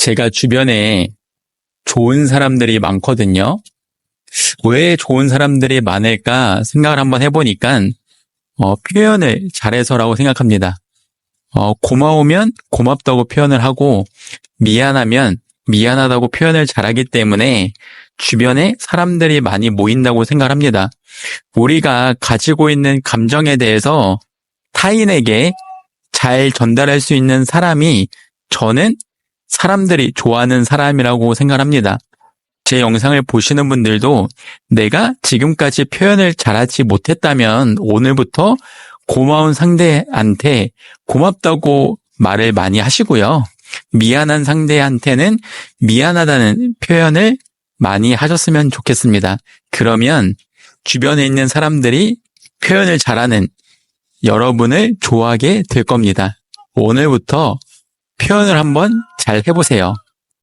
제가 주변에 좋은 사람들이 많거든요. 왜 좋은 사람들이 많을까 생각을 한번 해보니까, 어, 표현을 잘해서라고 생각합니다. 어, 고마우면 고맙다고 표현을 하고, 미안하면 미안하다고 표현을 잘하기 때문에 주변에 사람들이 많이 모인다고 생각을 합니다. 우리가 가지고 있는 감정에 대해서 타인에게 잘 전달할 수 있는 사람이 저는 사람들이 좋아하는 사람이라고 생각합니다. 제 영상을 보시는 분들도 내가 지금까지 표현을 잘하지 못했다면 오늘부터 고마운 상대한테 고맙다고 말을 많이 하시고요. 미안한 상대한테는 미안하다는 표현을 많이 하셨으면 좋겠습니다. 그러면 주변에 있는 사람들이 표현을 잘하는 여러분을 좋아하게 될 겁니다. 오늘부터 표현을 한번 잘 해보세요.